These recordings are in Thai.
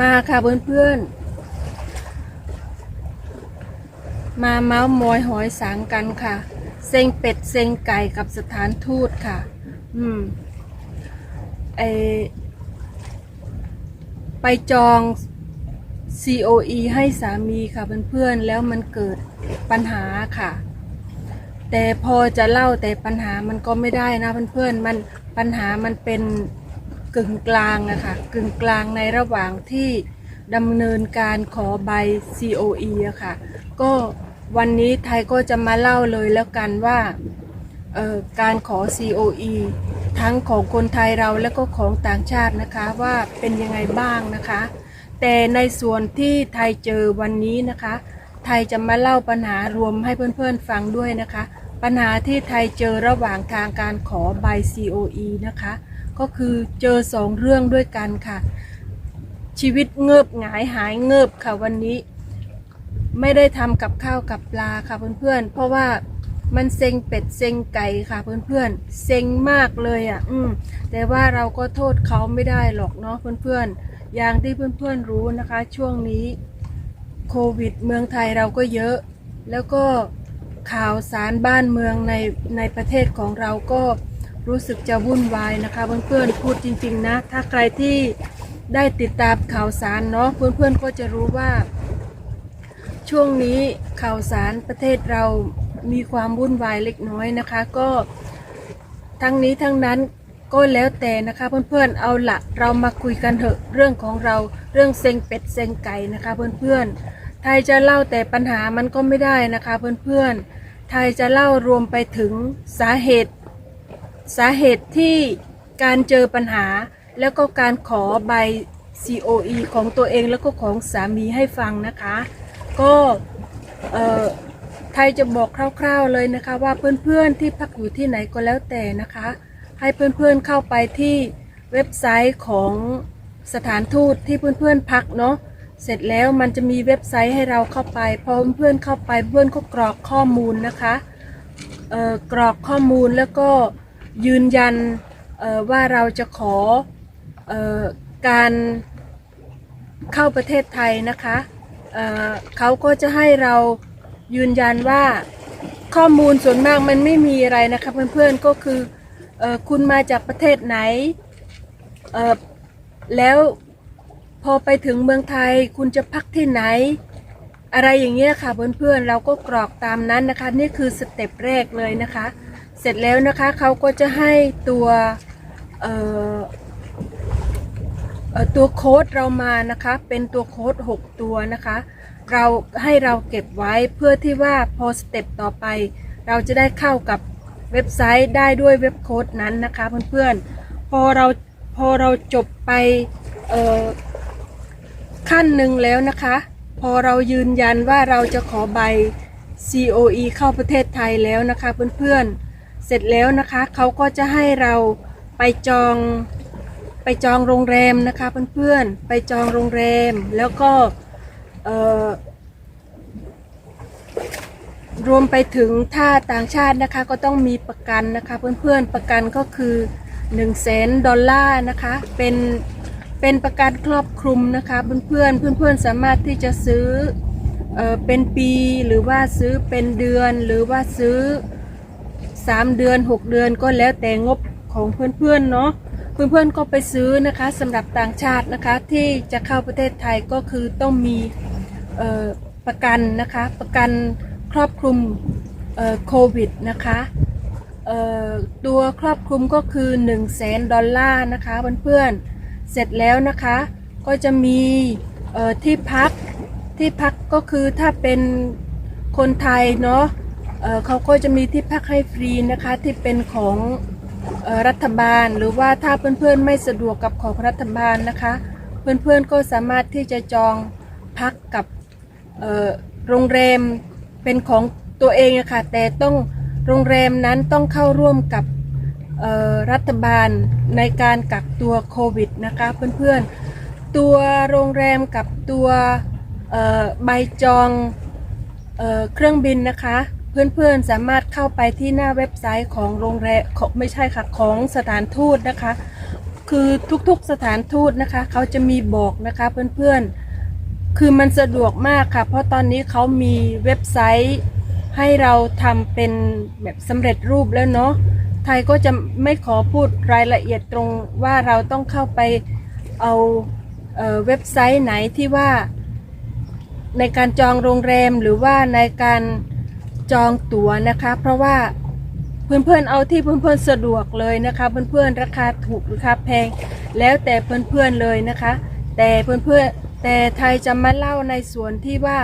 มาค่ะเพื่อนๆมาเมาส์มอยหอยสางกันค่ะ เซ็งเป็ดเซ็งไก่กับสถานทูตค่ะ อืมไอไปจอง COE ให้สามีค่ะเพื่อนๆ แล้วมันเกิดปัญหาค่ะ แต่พอจะเล่าแต่ปัญหามันก็ไม่ได้นะเพื่อนๆ มันปัญหามันเป็น กึ่งกลางนะคะกึ่งกลางในระหว่างที่ดำเนินการขอใบ COE อะค่ะ ก็วันนี้ไทยก็จะมาเล่าเลยแล้วกันว่าการขอ COE ทั้งของคนไทยเราและก็ของต่างชาตินะคะว่าเป็นยังไงบ้างนะคะ แต่ในส่วนที่ไทยเจอวันนี้นะคะ ไทยจะมาเล่าปัญหารวมให้เพื่อนๆฟังด้วยนะคะ ปัญหาที่ไทยเจอระหว่างทางการขอใบ COE นะคะ ก็คือเจอสองเรื่องด้วยกันค่ะ ชีวิตเงิบหงายหายเงิบค่ะวันนี้ ไม่ได้ทำกับข้าวกับปลาค่ะเพื่อนๆ เพราะว่ามันเซ็งเป็ดเซ็งไก่ค่ะเพื่อนๆเซ็งมากเลยอะ อืมแต่ว่าเราก็โทษเขาไม่ได้หรอกเนาะเพื่อนๆ อย่างที่เพื่อนๆรู้นะคะ ช่วงนี้โควิดเมืองไทยเราก็เยอะ แล้วก็ข่าวสารบ้านเมืองในในประเทศของเราก็ รู้สึกจะวุ่นวายนะคะ เพื่อนๆพูดจริง ๆ นะ ถ้าใครที่ได้ติดตามข่าวสารเนาะเพื่อนๆก็จะรู้ว่า ช่วงนี้ข่าวสารประเทศเรามีความวุ่นวายเล็กน้อยนะคะ ก็ทั้งนี้ทั้งนั้นก็แล้วแต่นะคะเพื่อนๆเอาละเรามาคุยกันเถอะเรื่องของเราเรื่องเซ็งเป็ดเซ็งไก่นะคะเพื่อนๆไทยจะเล่าแต่ปัญหามันก็ไม่ได้นะคะเพื่อนๆไทยจะเล่ารวมไปถึงสาเหตุ สาเหตุที่การเจอปัญหา แล้วก็การขอใบ COE ของตัวเองแล้วก็ของสามีให้ฟังนะคะ ก็ไทยจะบอกคร่าวๆเลยนะคะ ว่าเพื่อนๆที่พักอยู่ที่ไหนก็แล้วแต่นะคะ ให้เพื่อนๆเข้าไปที่เว็บไซต์ของสถานทูตที่เพื่อนๆพักเนาะเสร็จแล้วมันจะมีเว็บไซต์ให้เราเข้าไปพอเพื่อนๆเข้าไปเพื่อนก็กรอกข้อมูลนะคะเออกรอกข้อมูลแล้วก็ ยืนยันว่าเราจะขออการเข้าประเทศไทยนะคะเเขาก็จะให้เรายืนยันว่าข้อมูลส่วนมากมันไม่มีอะไรนะคะเพื่อนๆก็คืออคุณมาจากประเทศไหน แล้วพอไปถึงเมืองไทยคุณจะพักที่ไหน อะไรอย่างเงี้ยค่ะเพื่อนๆเราก็กรอกตามนั้นนะคะ นี่คือสเต็ปแรกเลยนะคะ เสร็จแล้วนะคะเขาก็จะให้ตัวตัวโค้ดเรามานะคะ เป็นตัวโค้ด 6 ตัวนะคะ เราให้เราเก็บไว้เพื่อที่ว่าพอสเต็ปต่อไป เราจะได้เข้ากับเว็บไซต์ได้ด้วยเว็บโค้ดนั้นนะคะเพื่อนๆ พอเราพอเราจบไปขั้นหนึ่งแล้วนะคะ พอเรายืนยันว่าเราจะขอใบ COE เข้าประเทศไทยแล้วนะคะเพื่อนๆ เสร็จแล้วนะคะเขาก็จะให้เราไปจองไปจองโรงแรมนะคะเพื่อนๆไปจองโรงแรมแล้วก็รวมไปถึงถ้าต่างชาตินะคะก็ต้องมีประกันนะคะเพื่อนๆประกันก็คือ1 0 0 0 0แสนดอลลาร์นะคะเป็นเป็นประกันครอบคลุมนะคะเพื่อนๆเพื่อนๆสามารถที่จะซื้อเอเป็นปีหรือว่าซื้อเป็นเดือนหรือว่าซื้อ 3เดือน6เดือนก็แล้วแต่งบของเพื่อนๆเนาะเพื่อนๆก็ไปซื้อนะคะสำหรับต่างชาตินะคะที่จะเข้าประเทศไทยก็คือต้องมีประกันนะคะประกันครอบคลุมโควิดนะคะตัวครอบคลุมก็คือ1 0 0 0 0แสนดอลลาร์นะคะเพื่อนๆเสร็จแล้วนะคะก็จะมีที่พักที่พักก็คือถ้าเป็นคนไทยเนาะ เเขาก็จะมีที่พักให้ฟรีนะคะที่เป็นของออรัฐบาล หรือว่าถ้าเพื่อนๆไม่สะดวกกับของรัฐบาลนะคะ เพื่อนๆก็สามารถที่จะจองพักกับโรงแรมเป็นของตัวเองอะค่ะแต่ต้องโรงแรมนั้นต้องเข้าร่วมกับรัฐบาลในการกักตัวโควิดนะคะเพื่อนๆ ตัวโรงแรมกับตัวใบจองเอเครื่องบินนะคะ เพื่อนๆสามารถเข้าไปที่หน้าเว็บไซต์ของโรงแรมของไม่ใช่ค่ะของสถานทูตนะคะ คือทุกๆสถานทูตนะคะเขาจะมีบอกนะคะเพื่อนๆ คือมันสะดวกมากค่ะ เพราะตอนนี้เขามีเว็บไซต์ ให้เราทำเป็นแบบสำเร็จรูปแล้วเนาะไทยก็จะไม่ขอพูดรายละเอียดตรงว่าเราต้องเข้าไปเอาเอ่อเว็บไซต์ไหนที่ว่า ในการจองโรงแรมหรือว่าในการ จองตั๋วนะคะ เพราะว่าเพื่อนๆเอาที่เพื่อนๆสะดวกเลยนะคะ เพื่อนๆราคาถูกหรือราคาแพงแล้วแต่เพื่อนๆเลยนะคะ แต่เพื่อนๆแต่ไทยจะมาเล่าในส่วนที่ว่า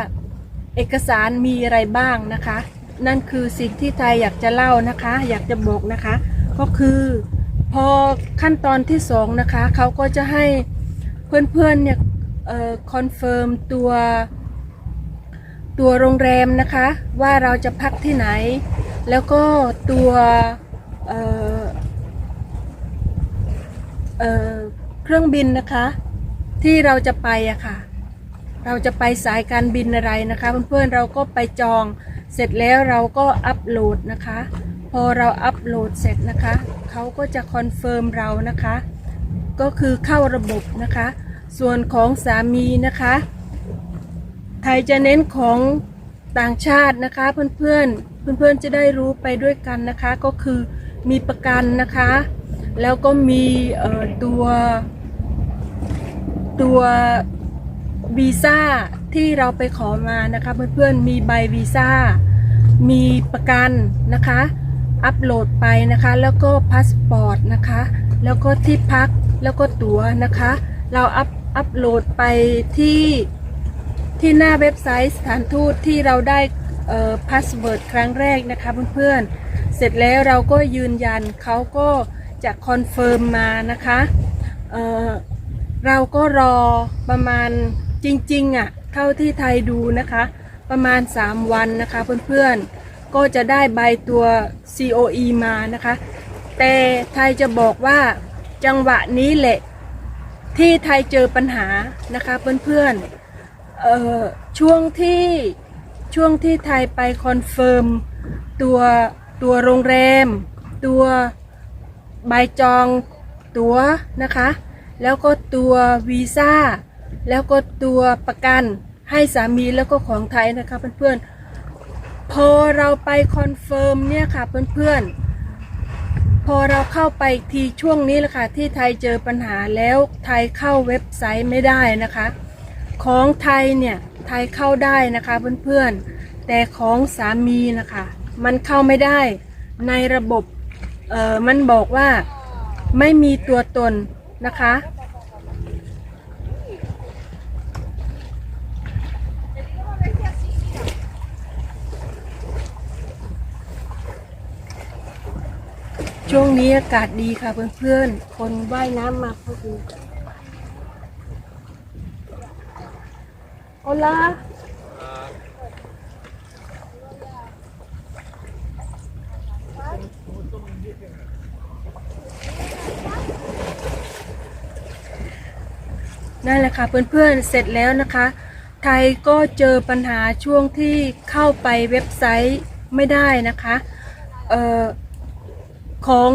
เอกสารมีอะไรบ้างนะคะ นั่นคือสิ่งที่ไทยอยากจะเล่านะคะ อยากจะบอกนะคะ ก็คือพอขั้นตอนที่สองนะคะเขาก็จะให้เพื่อนๆเนี่ยคอนเฟิร์มตัว ตัวโรงแรมนะคะ ว่าเราจะพักที่ไหน แล้วก็ตัวเเเครื่องบินนะคะ ที่เราจะไปอะค่ะ เราจะไปสายการบินอะไรนะคะเพื่อนๆเราก็ไปจองเสร็จแล้วเราก็อัปโหลดนะคะ พอเราอัปโหลดเสร็จนะคะเขาก็จะคอนเฟิร์มเรานะคะ ก็คือเข้าระบบนะคะ ส่วนของสามีนะคะ ไทยจะเน้นของต่างชาตินะคะ เพื่อนๆ เพื่อนๆจะได้รู้ไปด้วยกันนะคะ ก็คือมีประกันนะคะ แล้วก็มีตัวตัววีซ่าที่เราไปขอมานะคะ เพื่อนๆมีใบวีซ่ามีประกันนะคะ อัปโหลดไปนะคะ แล้วก็พาสปอร์ตนะคะ แล้วก็ที่พักแล้วก็ตั๋วนะคะ เราอัปอัปโหลดไปที่ ที่หน้าเว็บไซต์สถานทูตที่เราได้พาสเวิร์ดครั้งแรกนะคะเพื่อนๆ เสร็จแล้วเราก็ยืนยันเขาก็จะคอนเฟิร์มมานะคะเเราก็รอประมาณจริงๆอะเท่าที่ไทยดูนะคะ ประมาณ 3 วันนะคะเพื่อนๆ ก็จะได้ใบตัว COE มานะคะ แต่ไทยจะบอกว่าจังหวะนี้แหละ ที่ไทยเจอปัญหานะคะเพื่อนๆ เอ่อช่วงที่ช่วงที่ไทยไปคอนเฟิร์มตัวตัวโรงแรม ตัวใบจองตั๋วนะคะ แล้วก็ตัววีซ่าแล้วก็ตัวประกันให้สามีแล้วก็ของไทยนะคะเพื่อนๆพอเราไปคอนเฟิร์มเนี่ยค่ะเพื่อนๆพอเราเข้าไปทีช่วงนี้แหละค่ะที่ไทยเจอปัญหาแล้วไทยเข้าเว็บไซต์ไม่ได้นะคะ ของไทยเนี่ยไทยเข้าได้นะคะเพื่อนๆ แต่ของสามีนะคะ มันเข้าไม่ได้ในระบบเออมันบอกว่าไม่มีตัวตนนะคะ ช่วงนี้อากาศดีค่ะเพื่อนๆ คนว่ายน้ำมาพอดี โอลานั่นแหละค่ะเพื่อนๆเสร็จแล้วนะคะ ไทยก็เจอปัญหาช่วงที่เข้าไปเว็บไซต์ไม่ได้นะคะออของ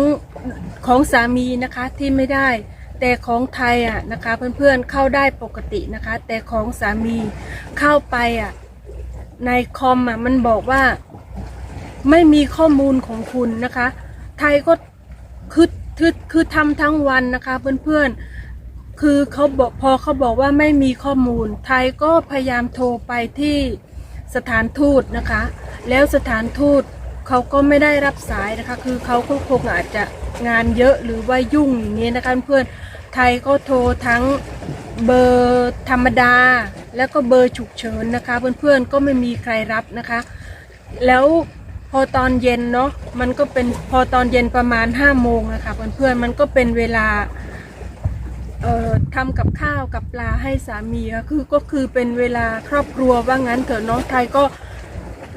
ของสามีนะคะที่ไม่ได้ แต่ของไทยอะนะคะเพื่อนๆเข้าได้ปกตินะคะ แต่ของสามีเข้าไปอะในคอมอะมันบอกว่าไม่มีข้อมูลของคุณนะคะ ไทยก็คือคือคือทำทั้งวันนะคะเพื่อนๆคือเขาบอกพอเขาบอกว่าไม่มีข้อมูล ไทยก็พยายามโทรไปที่สถานทูตนะคะ แล้วสถานทูตเขาก็ไม่ได้รับสายนะคะ คือเขาก็คงอาจจะงานเยอะหรือว่ายุ่งอย่างนี้นะคะเพื่อน ไทยก็โทรทั้งเบอร์ธรรมดา แล้วก็เบอร์ฉุกเฉินนะคะ เพื่อนๆก็ไม่มีใครรับนะคะ แล้วพอตอนเย็นเนาะมันก็เป็นพอตอนเย็นประมาณ5้าโมงนะคะเพื่อนๆมันก็เป็นเวลาเอ่อทำกับข้าวกับปลาให้สามีคือก็คือเป็นเวลาครอบครัวว่างั้นเถอะเน้องไทยก็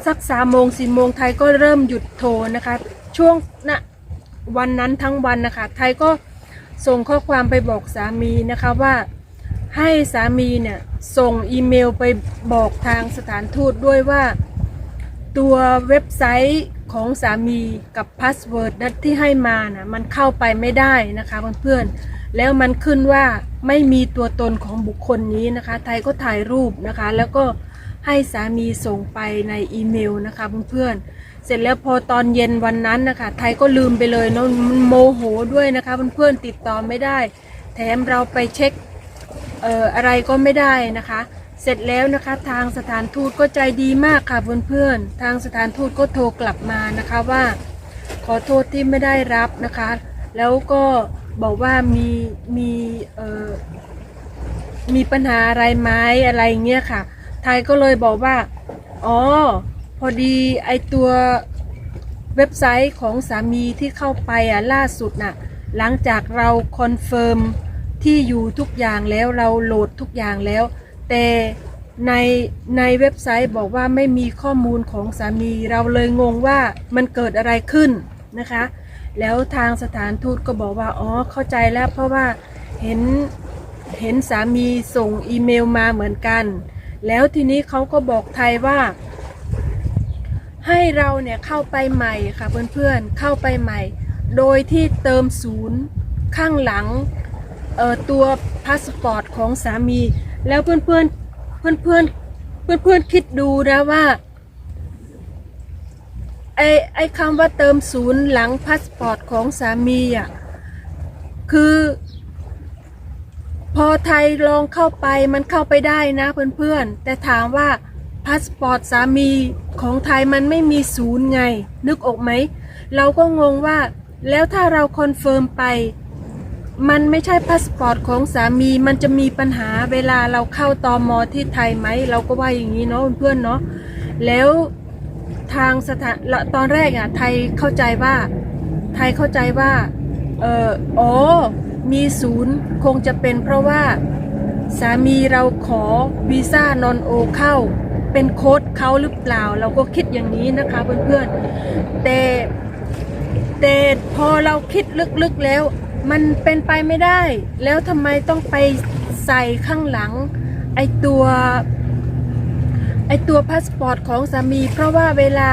สักสามโมงสี่โมงไทยก็เริ่มหยุดโทรนะคะ ช่วงนะวันนั้นทั้งวันนะคะ ไทยก็ ส่งข้อความไปบอกสามีนะคะว่าให้สามีเนี่ยส่งอีเมลไปบอกทางสถานทูตด้วยว่า ตัวเว็บไซต์ของสามีกับพาสเวิร์ดนะที่ให้มานะมันเข้าไปไม่ได้นะคะเพื่อนๆแล้วมันขึ้นว่าไม่มีตัวตนของบุคคลนี้นะคะ ไทยก็ถ่ายรูปนะคะ แล้วก็ให้สามีส่งไปในอีเมลนะคะเพื่อนๆ เสร็จแล้วพอตอนเย็นวันนั้นนะคะไทยก็ลืมไปเลยเนาะมันโมโหด้วยนะคะเพื่อนๆติดต่อไม่ได้ แถมเราไปเช็คเอ่ออะไรก็ไม่ได้นะคะ เสร็จแล้วนะคะทางสถานทูตก็ใจดีมากค่ะเพื่อนๆทางสถานทูตก็โทรกลับมานะคะว่า ขอโทษที่ไม่ได้รับนะคะ แล้วก็บอกว่ามีมีเอ่อมีปัญหาอะไรไหมอะไรเงี้ยค่ะ ไทยก็เลยบอกว่า อ๋อ อดีไอตัวเว็บไซต์ของสามีที่เข้าไปอะล่าสุดน่ะหลังจากเราคอนเฟิร์มที่อยู่ทุกอย่างแล้วเราโหลดทุกอย่างแล้ว แต่ในในเว็บไซต์บอกว่าไม่มีข้อมูลของสามีเราเลยงงว่ามันเกิดอะไรขึ้นนะคะ แล้วทางสถานทูตก็บอกว่าอ๋อเข้าใจแล้วเพราะว่าเห็นเห็นสามีส่งอีเมลมาเหมือนกัน แล้วทีนี้เขาก็บอกไทยว่า ให้เราเนี่ยเข้าไปใหม่ค่ะเพื่อนๆเข้าไปใหม่ โดยที่เติมศูนย์ข้างหลังตัวพาสปอร์ตของสามี แล้วเพื่อนๆเพื่อนๆเพื่อนๆคิดดูนะว่าไอไอคำว่าเติมศูนย์หลังพาสปอร์ตของสามีอะคือ พอไทยลองเข้าไปมันเข้าไปได้นะเพื่อนๆแต่ถามว่า พาสปอร์ตสามีของไทยมันไม่มีศูนย์ไง นึกออกไหม เราก็งงว่า แล้วถ้าเราคอนเฟิร์มไป มันไม่ใช่พาสปอร์ตของสามีมันจะมีปัญหาเวลาเราเข้าตอมอที่ไทยไหม เราก็ว่าอย่างนี้เนาะเพื่อนเนาะแล้วทางสถานละตอนแรกอะไทยเข้าใจว่า ไทยเข้าใจว่าเอออ๋อมีศูนย์คงจะเป็นเพราะว่า สามีเราขอวีซ่านอนโอเข้า เป็นโค้ดเขาหรือเปล่า เราก็คิดอย่างนี้นะคะเพื่อนๆแต่แต่พอเราคิดลึกๆแล้ว มันเป็นไปไม่ได้ แล้วทำไมต้องไปใส่ข้างหลัง ไอตัวไอตัวพาสปอร์ตของสามี เพราะว่าเวลา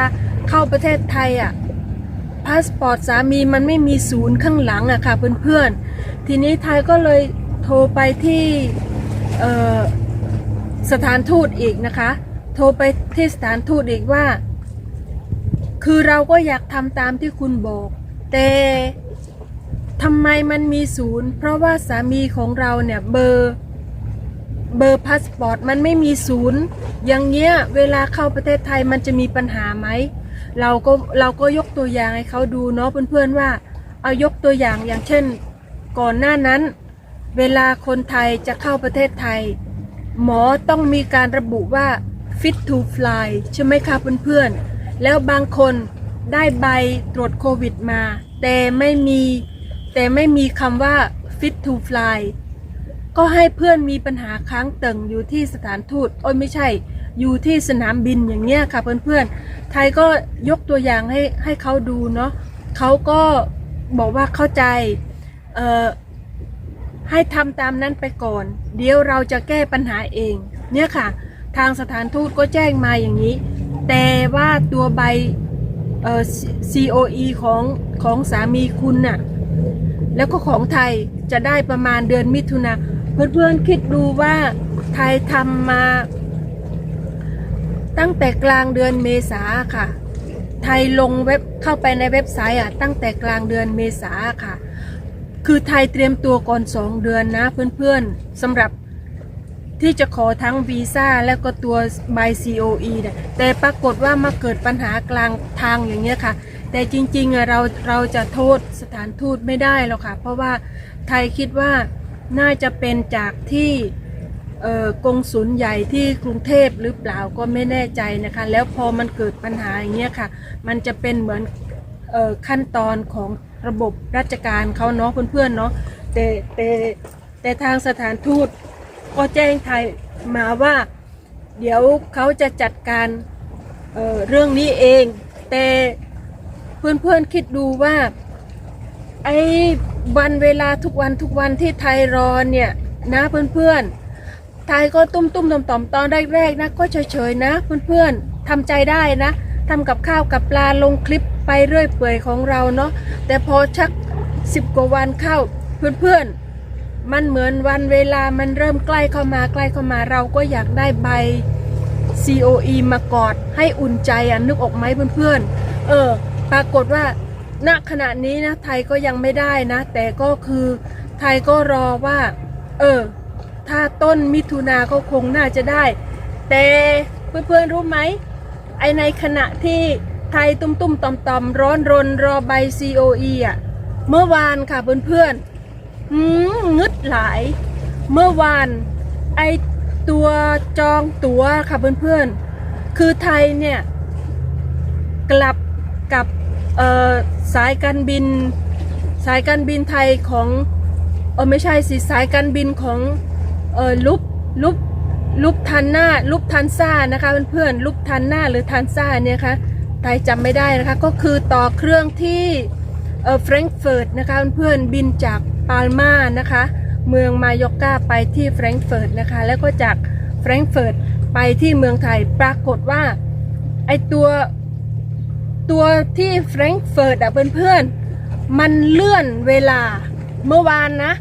เข้าประเทศไทยอะพาสปอร์ตสามีมันไม่มีศูนย์ข้างหลังอะค่ะเพื่อนๆ ทีนี้ไทยก็เลยโทรไปที่สถานทูตอีกนะคะ โทรไปที่สถานทูตอีกว่า คือเราก็อยากทำตามที่คุณบอก แต่ทำไมมันมีศูนย์ เพราะว่าสามีของเราเนี่ยเบอร์เบอร์พาสปอร์ตมันไม่มีศูนย์ อย่างเงี้ยเวลาเข้าประเทศไทยมันจะมีปัญหาไหม เราก็เราก็ยกตัวอย่างให้เขาดูเนาะเพื่อนๆว่า เอายกตัวอย่างอย่างเช่น ก่อนหน้านั้น เวลาคนไทยจะเข้าประเทศไทย หมอต้องมีการระบุว่า fit to fly ใช่ไหมคะเพื่อนๆ แล้วบางคนได้ใบตรวจโควิดมา แต่ไม่มีแต่ไม่มีคำว่า fit to fly ก็ให้เพื่อนมีปัญหาค้างเติ่งอยู่ที่สถานทูตโอ้ยไม่ใช่อยู่ที่สนามบินอย่างเงี้ยค่ะเพื่อนๆ ไทยก็ยกตัวอย่างให้ให้เขาดูเนาะเขาก็บอกว่าเข้าใจเอ่อให้ทำตามนั้นไปก่อน เดี๋ยวเราจะแก้ปัญหาเอง เนี่ยค่ะ ทางสถานทูตก็แจ้งมาอย่างนี้ แต่ว่าตัวใบเอ่อ COE ของของสามีคุณน่ะแล้วก็ของไทยจะได้ประมาณเดือนมิถุนาเพื่อนๆคิดดูว่าไทยทำมา ตั้งแต่กลางเดือนเมษาค่ะ ไทยลงเว็บเข้าไปในเว็บไซต์อะตั้งแต่กลางเดือนเมษาค่ะ คือไทยเตรียมตัวก่อนสองเดือนนะเพื่อนๆสำหรับ ที่จะขอทั้งวีซ่าแล้วก็ตัวใบ COE เนี่ยแต่ปรากฏว่ามาเกิดปัญหากลางทางอย่างเงี้ยค่ะ แต่จริงๆเราเราจะโทษสถานทูตไม่ได้หรอกค่ะ เพราะว่าไทยคิดว่าน่าจะเป็นจากที่เอ่อกงสุลใหญ่ที่กรุงเทพหรือเปล่าก็ไม่แน่ใจนะคะ แล้วพอมันเกิดปัญหาอย่างเงี้ยค่ะ มันจะเป็นเหมือนออขั้นตอนของระบบราชการเขาเนาะเพื่อนๆเนาะแต่แต่แต่ทางสถานทูต ก็แจ้งไทยมาว่า เดี๋ยวเขาจะจัดการเออเรื่องนี้เอง แต่เพื่อนๆคิดดูว่าไอ้วันเวลาทุกวันทุกวันที่ไทยรอเนี่ยนะเพื่อนๆไทยก็ตุ้มตุ้มต่อมต่อมๆตอนแรกๆนะก็เฉยๆนะเพื่อนๆทำใจได้นะทำกับข้าวกับปลาลงคลิปไปเรื่อยเปื่อยของเราเนาะแต่พอชักสิบกว่าวันเข้าเพื่อนๆ มันเหมือนวันเวลามันเริ่มใกล้เข้ามาใกล้เข้ามาเราก็อยากได้ใบ COE มากอดให้อุ่นใจอะนึกออกไหมเพื่อนๆ เออ ปรากฏว่าณขณะนี้นะไทยก็ยังไม่ได้นะ แต่ก็คือไทยก็รอว่า เออ ถ้าต้นมิถุนาก็คงน่าจะได้ แต่เพื่อนๆรู้ไหมไอในขณะที่ไทยตุ้มตุ้มๆต่อมต่อมๆ ร้อนรนรอใบ COE อะเมื่อวานค่ะเพื่อนๆ หืมงึดหลาย เมื่อวานไอตัวจองตั๋วค่ะเพื่อนๆ คือไทยเนี่ย กลับกับสายการบิน สายการบินไทยของเออไม่ใช่สิสายการบินของเออลุปลุปลุปทันหน้าลุปทันซ่านะคะเพื่อนๆลุปทันหน้าหรือทันซ่าเนี่ยค่ะไทยจำไม่ได้นะคะก็คือต่อเครื่องที่เออแฟรงก์เฟิร์ตนะคะเพื่อนๆบินจาก ปาลมานะคะ เมืองมายอกาไปที่แฟรงก์เฟิร์ตนะคะ แล้วก็จากแฟรงก์เฟิร์ตไปที่เมืองไทยปรากฏว่าไอตัวตัวที่แฟรงก์เฟิร์ตอะเพื่อนๆมันเลื่อนเวลาเมื่อวานนะ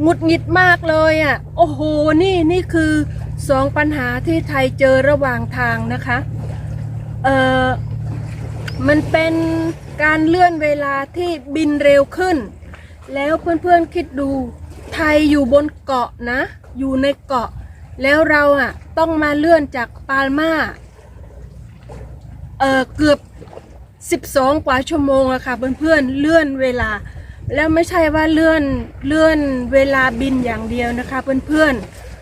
หงุดหงิดมากเลยอะโอ้โหนี่นี่คือสองปัญหาที่ไทยเจอระหว่างทางนะคะเออมันเป็นการเลื่อนเวลาที่บินเร็วขึ้น แล้วเพื่อนๆคิดดู ไทยอยู่บนเกาะนะ อยู่ในเกาะ แล้วเราอะ ต้องมาเลื่อนจากปาลมาเออเกือบ12 กว่าชั่วโมงอะค่ะเพื่อนๆเลื่อนเวลา แล้วไม่ใช่ว่าเลื่อนเลื่อนเวลาบินอย่างเดียวนะคะเพื่อน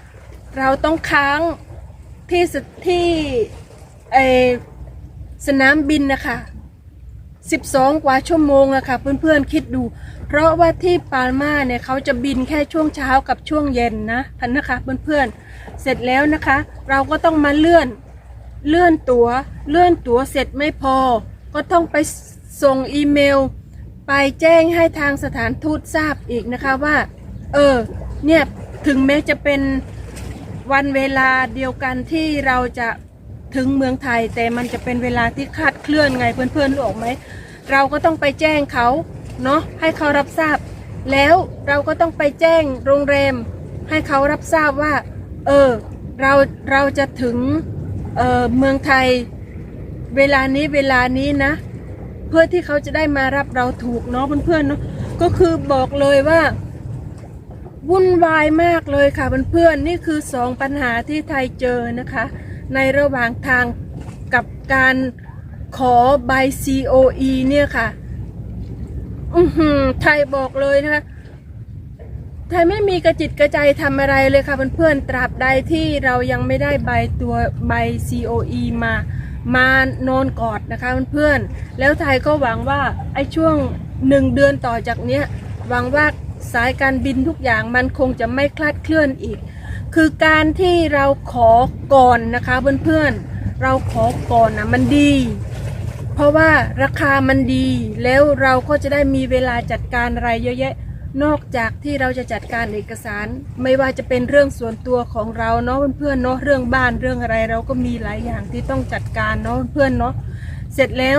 ๆเราต้องค้างที่สที่ไอสนามบินนะคะ 12 กว่าชั่วโมงอะค่ะเพื่อนๆคิดดู เพราะว่าที่ปาลมาเนี่ยเขาจะบินแค่ช่วงเช้ากับช่วงเย็นนะท่านนะคะเพื่อนๆเสร็จแล้วนะคะ เราก็ต้องมาเลื่อนเลื่อนตัว๋วเลื่อนตั๋วเสร็จไม่พอ ก็ต้องไปส่งอีเมล ไปแจ้งให้ทางสถานทูตทราบอีกนะคะว่า เออเนี่ยถึงแม้จะเป็นวันเวลาเดียวกันที่เราจะถึงเมืองไทย แต่มันจะเป็นเวลาที่คลาดเคลื่อนไงเพื่อนๆรู้ออกไหมเราก็ต้องไปแจ้งเขา เนาะให้เขารับทราบ แล้วเราก็ต้องไปแจ้งโรงแรม ให้เขารับทราบว่า เออเราเราจะถึงเออเมืองไทยเวลานี้เวลานี้นะ เพื่อที่เขาจะได้มารับเราถูกเนาะเพื่อนๆเนาะก็คือบอกเลยว่าวุ่นวายมากเลยค่ะเพื่อนๆนี่คือสองปัญหาที่ไทยเจอนะคะ ในระหว่างทางกับการขอใบ COE เนี่ยค่ะ อือหือไทยบอกเลยนะคะไทยไม่มีกระจิตกระใจทำอะไรเลยค่ะเพื่อนๆตราบใดที่เรายังไม่ได้ใบตัวใบ COE มามานอนกอดนะคะเพื่อนๆแล้วไทยก็หวังว่าไอ้ช่วงหนึ่งเดือนต่อจากเนี้ยหวังว่าสายการบินทุกอย่างมันคงจะไม่คลาดเคลื่อนอีก คือการที่เราขอก่อนนะคะเพื่อนๆเราขอก่อนนะมันดี ราะว่าราคามันดีแล้วเราก็จะได้มีเวลาจัดการอะไรเยอะแยะ นอกจากที่เราจะจัดการเอกสาร ไม่ว่าจะเป็นเรื่องส่วนตัวของเราเนาะเพื่อนๆเนาะเรื่องบ้านเรื่องอะไร เราก็มีหลายอย่างที่ต้องจัดการเนาะเพื่อนเนาะเสร็จแล้ว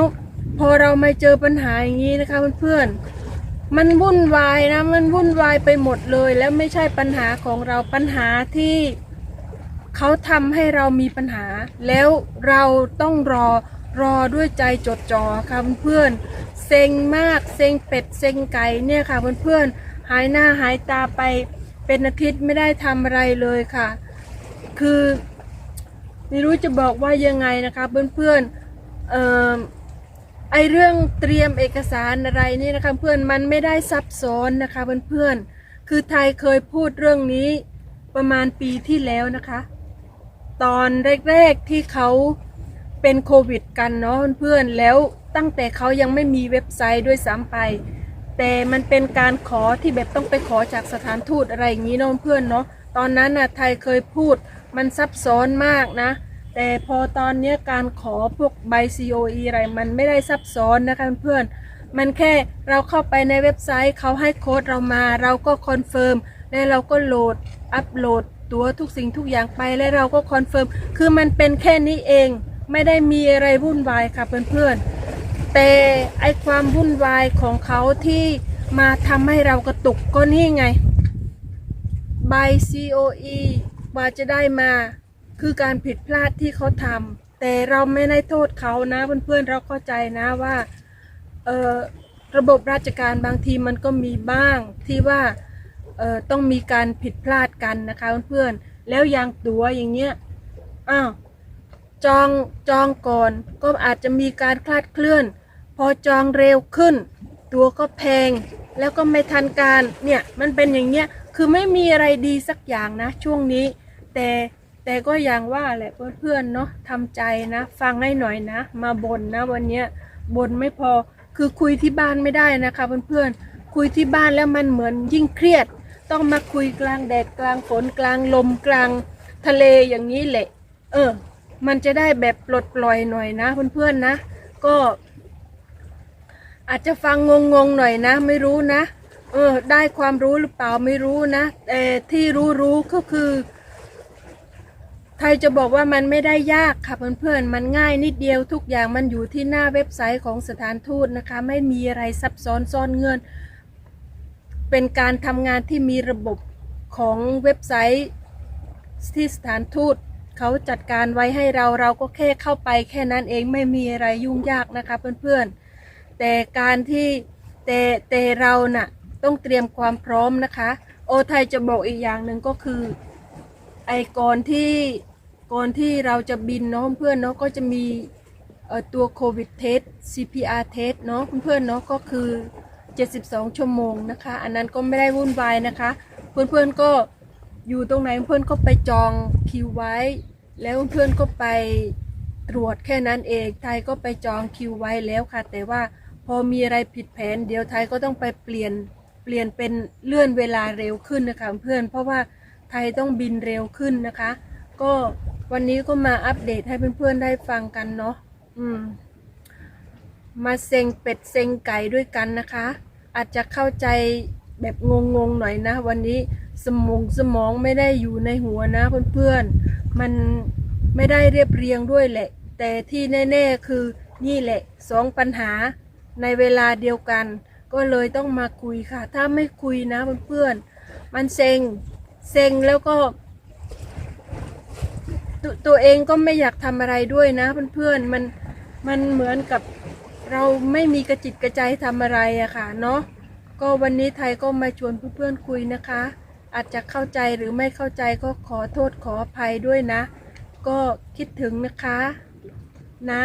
พอเรามาเจอปัญหาอย่างนี้นะคะเพื่อนๆมันวุ่นวายนะมันวุ่นวายไปหมดเลย แล้วไม่ใช่ปัญหาของเราปัญหาที่เขาทำให้เรามีปัญหา แล้วเราต้องรอ รอด้วยใจจดจ่อค่ะเพื่อนๆเซ็งมากเซ็งเป็ดเซ็งไก่เนี่ยค่ะเพื่อนๆหายหน้าหายตาไปเป็นอาทิตย์ไม่ได้ทำอะไรเลยค่ะ คือไม่รู้จะบอกว่ายังไงนะคะเพื่อนๆเอ่อไอเรื่องเตรียมเอกสารอะไรนี่นะคะเพื่อนมันไม่ได้ซับซ้อนนะคะเพื่อนๆคือไทยเคยพูดเรื่องนี้ประมาณปีที่แล้วนะคะ ตอนแรกๆที่เขา เป็นโควิดกันเนาะเพื่อนๆแล้วตั้งแต่เขายังไม่มีเว็บไซต์ด้วยซ้ำไป แต่มันเป็นการขอที่แบบต้องไปขอจากสถานทูตอะไรอย่างนี้เนาะเพื่อนเนาะตอนนั้นน่ะไทยเคยพูดมันซับซ้อนมากนะ แต่พอตอนนี้การขอพวกใบ COE อะไรมันไม่ได้ซับซ้อนนะคะเพื่อนมันแค่เราเข้าไปในเว็บไซต์เขาให้โค้ดเรามา เราก็คอนเฟิร์มแล้วเราก็โหลดอัปโหลดตัวทุกสิ่งทุกอย่างไปแล้วเราก็คอนเฟิร์มคือมันเป็นแค่นี้เอง ไม่ได้มีอะไรวุ่นวายค่ะเพื่อนๆ แต่ไอความวุ่นวายของเขาที่มาทำให้เรากระตุกก็นี่ไง ใบ COE กว่าจะได้มาคือการผิดพลาดที่เขาทำแต่เราไม่ได้โทษเขานะ เพื่อนๆ เราเข้าใจนะว่าระบบราชการบางทีมันก็มีบ้างที่ว่าต้องมีการผิดพลาดกันนะคะเพื่อนๆ แล้วอย่างตัวอย่างเงี้ย อ้าว จองจองก่อนก็อาจจะมีการคลาดเคลื่อน พอจองเร็วขึ้น ตัวก็แพง แล้วก็ไม่ทันการเนี่ยมันเป็นอย่างเงี้ยคือไม่มีอะไรดีสักอย่างนะช่วงนี้ แต่แต่ก็อย่างว่าแหละเพื่อนๆเนาะทำใจนะ ฟังให้หน่อยนะ มาบ่นนะวันเนี้ยบ่นไม่พอคือคุยที่บ้านไม่ได้นะคะเพื่อนๆคุยที่บ้านแล้วมันเหมือนยิ่งเครียด ต้องมาคุยกลางแดดกลางฝนกลางลมกลางทะเลอย่างนี้แหละ เออ มันจะได้แบบปลดปล่อยหน่อยนะเพื่อนๆนะ ก็ อาจจะฟังงงๆหน่อยนะ ไม่รู้นะ เออ ได้ความรู้หรือเปล่าไม่รู้นะแต่ที่รู้ๆก็คือไทยจะบอกว่ามันไม่ได้ยากค่ะเพื่อนๆมันง่ายนิดเดียวทุกอย่างมันอยู่ที่หน้าเว็บไซต์ของสถานทูตนะคะ ไม่มีอะไรซับซ้อนซ่อนเงื่อนเป็นการทำงานที่มีระบบของเว็บไซต์ที่สถานทูต เขาจัดการไว้ให้เราเราก็แค่เข้าไปแค่นั้นเองไม่มีอะไรยุ่งยากนะคะเพื่อนๆ แต่การที่แต่แต่เราน่ะต้องเตรียมความพร้อมนะคะ โอไทยจะบอกอีกอย่างหนึ่งก็คือ ไอ้ก่อนที่ก่อนที่เราจะบินเนาะเพื่อนเนาะก็จะมีตัวโควิดเทส CPR เทสเนาะเพื่อนๆเนาะก็คือ 72 ชั่วโมงนะคะ อันนั้นก็ไม่ได้วุ่นวายนะคะ เพื่อนๆก็อยู่ตรงไหนเพื่อนก็ไปจองคิวไว้ แล้วเพื่อนก็ไปตรวจแค่นั้นเอง ไทยก็ไปจองคิวไว้แล้วค่ะ แต่ว่าพอมีอะไรผิดแผน เดี๋ยวไทยก็ต้องไปเปลี่ยนเปลี่ยนเป็นเลื่อนเวลาเร็วขึ้นนะคะเพื่อน เพราะว่าไทยต้องบินเร็วขึ้นนะคะ ก็วันนี้ก็มาอัปเดตให้เพื่อนๆได้ฟังกันเนาะอืม มาเซ็งเป็ดเซ็งไก่ด้วยกันนะคะ อาจจะเข้าใจแบบงงๆหน่อยนะ วันนี้ สมองสมองไม่ได้อยู่ในหัวนะเพื่อนๆ มันไม่ได้เรียบเรียงด้วยแหละ แต่ที่แน่ๆคือนี่แหละสองปัญหาในเวลาเดียวกัน ก็เลยต้องมาคุยค่ะ ถ้าไม่คุยนะเพื่อนๆ มันเซ็งเซ็งแล้วก็ตตัวเองก็ไม่อยากทำอะไรด้วยนะเพื่อนๆ มันมันเหมือนกับเราไม่มีกระจิตกระใจทำอะไรอะค่ะเนาะก็วันนี้ไทยก็มาชวนเพื่อนๆคุยนะคะ อาจจะเข้าใจหรือไม่เข้าใจก็ขอโทษขออภัยด้วยนะ ก็คิดถึงนะคะ นะ